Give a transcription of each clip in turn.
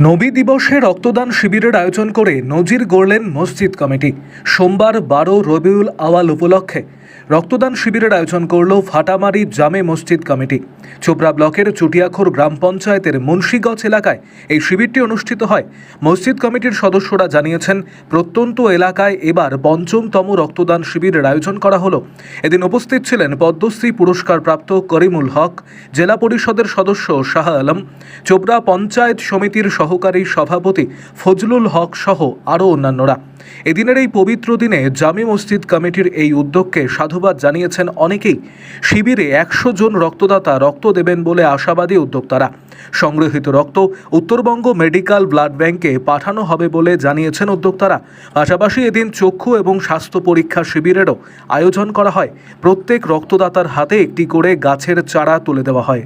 নবী দিবসে রক্তদান শিবিরের আয়োজন করে নজির গড়লেন মসজিদ কমিটি। সোমবার বারো রবিউল আওয়াল উপলক্ষে রক্তদান শিবিরের আয়োজন করল ফাটামারি জামে মসজিদ কমিটি। চোপড়া ব্লকের চুটিয়াখোর গ্রাম পঞ্চায়েতের মুন্সিগঞ্জ এলাকায় এই শিবিরটি অনুষ্ঠিত হয়। মসজিদ কমিটির সদস্যরা জানিয়েছেন, প্রত্যন্ত এলাকায় এবার পঞ্চমতম রক্তদান শিবিরের আয়োজন করা হলো। এদিন উপস্থিত ছিলেন পদ্মশ্রী পুরস্কারপ্রাপ্ত করিমুল হক, জেলা পরিষদের সদস্য শাহ আলম চোপড়া পঞ্চায়েত সমিতির সহকারী সভাপতি ফজলুল হক সহ আরও অন্যান্যরা। এদিনের এই পবিত্র দিনে জামি মসজিদ কমিটির এই উদ্যোগকে সাধুবাদ জানিয়েছেন অনেকেই। শিবিরে একশো জন রক্তদাতা রক্ত দেবেন বলে আশাবাদী উদ্যোক্তারা। সংগৃহীত রক্ত উত্তরবঙ্গ মেডিকেল ব্লাড ব্যাংকে পাঠানো হবে বলে জানিয়েছেন উদ্যোক্তারা। পাশাপাশি এদিন চক্ষু এবং স্বাস্থ্য পরীক্ষা শিবিরেরও আয়োজন করা হয়। প্রত্যেক রক্তদাতার হাতে একটি করে গাছের চারা তুলে দেওয়া হয়।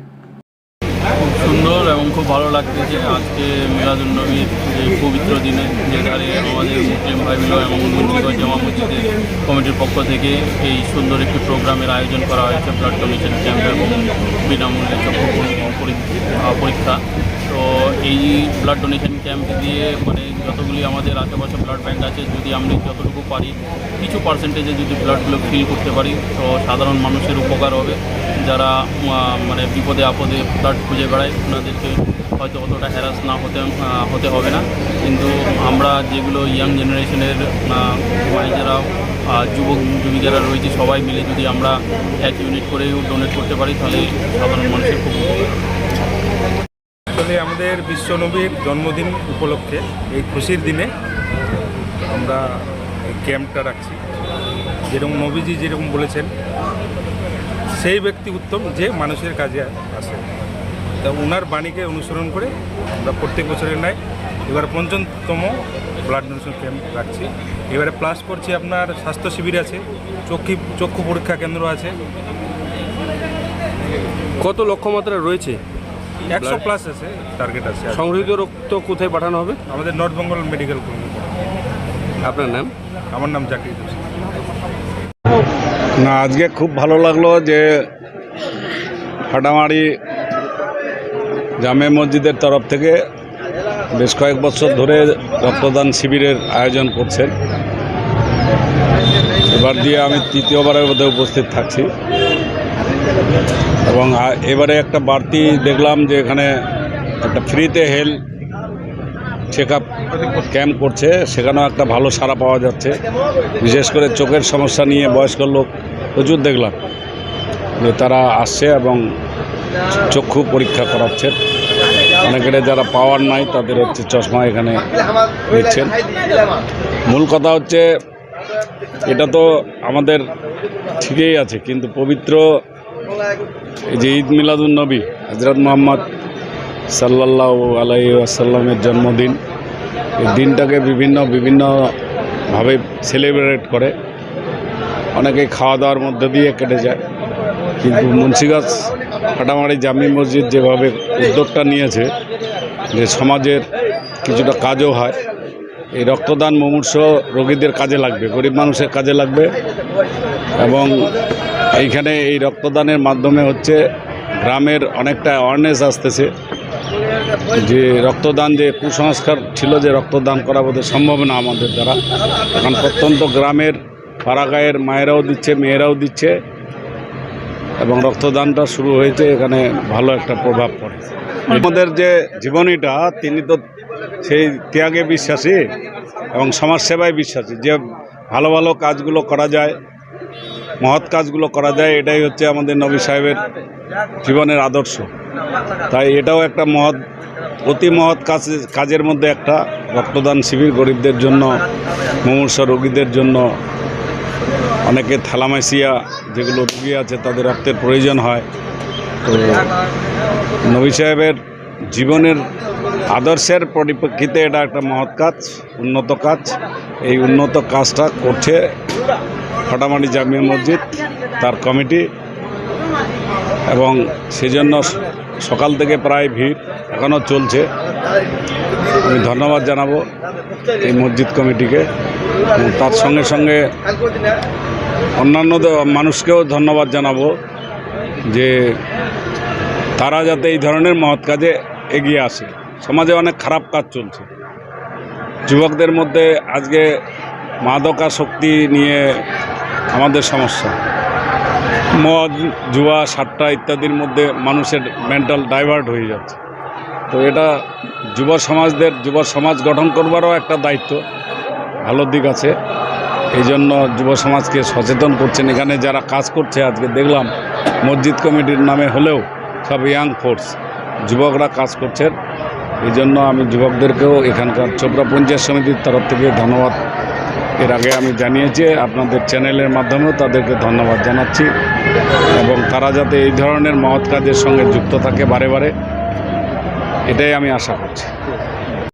খুব সুন্দর এবং খুব ভালো লাগতেছে আজকে মিলাদুলনবীর এই পবিত্র দিনে, যেখানে আমাদের মুসলিম ভাই মিলো এবং জামা মসজিদের কমিটির পক্ষ থেকে এই সুন্দর একটি প্রোগ্রামের আয়োজন করা হয়েছে ব্লাড ডোনেশন ক্যাম্প এবং বিনামূল্যে চক্ষু পরি- পরি- পরীক্ষা। তো এই ব্লাড ডোনেশন ক্যাম্প দিয়ে মানে যতগুলি আমাদের আশেপাশে ব্লাড ব্যাঙ্ক আছে, যদি আমরা যতটুকু পারি, কিছু পার্সেন্টেজে যদি ব্লাডগুলো ফিল করতে পারি, তো সাধারণ মানুষের উপকার হবে। যারা মানে বিপদে আপদে ব্লাড খুঁজে বেড়ায়, ওনাদেরকে হয়তো অতটা হ্যারাস না হতে হতে হবে না। কিন্তু আমরা যেগুলো ইয়াং জেনারেশনের মানে যারা যুবক যুবিকারা রয়েছে, সবাই মিলে যদি আমরা এক ইউনিট করেও ডোনেট করতে পারি, তাহলে সাধারণ মানুষের খুব আসলে আমাদের বিশ্বনবীর জন্মদিন উপলক্ষে। এই খুশির দিনে আমরা এই ক্যাম্পটা রাখছি। যেরকম নবীজি যেরকম বলেছেন, সেই ব্যক্তি উত্তম যে মানুষের কাজে আসে। তা ওনার বাণীকে অনুসরণ করে আমরা প্রত্যেক বছরের নাই এবার পঞ্চমতম ব্লাড ডোনেশন ক্যাম্প রাখছি। এবারে প্লাস করছি আপনার স্বাস্থ্য শিবির আছে, চক্ষু চক্ষু পরীক্ষা কেন্দ্র আছে। কত লক্ষ্যমাত্রা রয়েছে? একশো প্লাস আছে টার্গেট আছে। সংগৃহীত রক্ত কোথায় পাঠানো হবে? আমাদের নর্থ বেঙ্গল মেডিকেল কলেজ আপনার নাম? আমার নাম জাকির না আজকে খুব ভালো লাগল যে ফাটামারি জামে মসজিদের তরফ থেকে বেশ কয়েক বছর ধরে রক্তদান শিবিরের আয়োজন করছেন। এবার দিয়ে আমি তৃতীয়বারের মধ্যে উপস্থিত থাকছি। এবং এবারে একটা বাড়তি দেখলাম যে এখানে একটা ফ্রিতে হেলথ চেক আপ ক্যাম্প করছে। সেখানেও একটা ভালো সাড়া পাওয়া যাচ্ছে। বিশেষ করে চোখের সমস্যা নিয়ে বয়স্ক লোক প্রচুর দেখলাম যে তারা আসছে এবং চক্ষু পরীক্ষা করাচ্ছেন অনেকের যারা পাওয়ার নাই, তাদের হচ্ছে চশমা এখানে নিচ্ছেন মূল কথা হচ্ছে, এটা তো আমাদের ঠিকই আছে, কিন্তু পবিত্র যে ঈদ মিলাদুন নবী হজরত মোহাম্মদ সাল্লাহ আলাই আসাল্লামের জন্মদিন, এই দিনটাকে বিভিন্ন, বিভিন্নভাবে সেলিব্রেট করে। অনেকে খাওয়া দাওয়ার মধ্যে দিয়ে কেটে যায়। কিন্তু মুন্সিগঞ্জ ফাটামারি জামি মসজিদ যেভাবে উদ্যোগটা নিয়েছে, যে সমাজের কিছুটা কাজও হয় এই রক্তদান মুমূর্ষ রোগীদের কাজে লাগবে, গরিব মানুষের কাজে লাগবে এবং এইখানে এই রক্তদানের মাধ্যমে হচ্ছে গ্রামের অনেকটা অ্যাওয়ারনেস আসতেছে যে রক্তদান যে কুসংস্কার ছিল যে রক্তদান করা বোধহয় সম্ভব না আমাদের দ্বারা। এখন প্রত্যন্ত গ্রামের পাড়াগাঁয়ের মায়েরাও দিচ্ছে, মেয়েরাও দিচ্ছে এবং রক্তদানটা শুরু হয়েছে, এখানে ভালো একটা প্রভাব পড়ে আমাদের যে জীবনীটা, তিনি তো সেই ত্যাগে বিশ্বাসী এবং সমাজসেবায় বিশ্বাসী। যে ভালো ভালো কাজগুলো করা যায়, মহৎ কাজগুলো করা যায়, এটাই হচ্ছে আমাদের নবী সাহেবের জীবনের আদর্শ। তাই এটাও একটা মহৎ, অতি মহৎ কাজ, কাজের মধ্যে একটা রক্তদান শিবির গরিবদের জন্য, মুমূর্ষ রোগীদের জন্য। অনেকে থ্যালামাইসিয়া যেগুলো রুগী আছে, তাদের রক্তের প্রয়োজন হয়। তো নবী সাহেবের জীবনের আদর্শের পরিপ্রেক্ষিতে এটা একটা মহৎ কাজ, উন্নত কাজ। এই উন্নত কাজটা করছে ফটামাটি জামিয়া মসজিদ, তার কমিটি। এবং সেজন্য সকাল থেকে প্রায় ভিড় এখনও চলছে। আমি ধন্যবাদ জানাব এই মসজিদ কমিটিকে। তার সঙ্গে সঙ্গে অন্যান্য মানুষকেও ধন্যবাদ জানাব যে তারা যাতে এই ধরনের মহৎ কাজে এগিয়ে আসে। সমাজে অনেক খারাপ কাজ চলছে। যুবকদের মধ্যে আজকে মাদকাসক্তি নিয়ে আমাদের সমস্যা। মদ, জুয়া, সাট্টা ইত্যাদির মধ্যে মানুষের মেন্টাল ডাইভার্ট হয়ে যাচ্ছে। তো এটা যুব সমাজদের, যুব সমাজ গঠন করবারও একটা দায়িত্ব। ভালো দিক আছে। এই জন্য যুব সমাজকে সচেতন করছেন। এখানে যারা কাজ করছে, আজকে দেখলাম মসজিদ কমিটির নামে হলেও সব ইয়াং ফোর্স যুবকরা কাজ করছেন। এই জন্য আমি যুবকদেরকেও এখানকার চোপড়া পঞ্চায়েত সমিতির তরফ থেকে ধন্যবাদ। এর আগে আমি জানিয়েছি, আপনাদের চ্যানেলের মাধ্যমেও তাদেরকে ধন্যবাদ জানাচ্ছি এবং তারা যাতে এই ধরনের মহৎ কাজের সঙ্গে যুক্ত থাকে বারে বারে, এটাই আমি আশা করছি।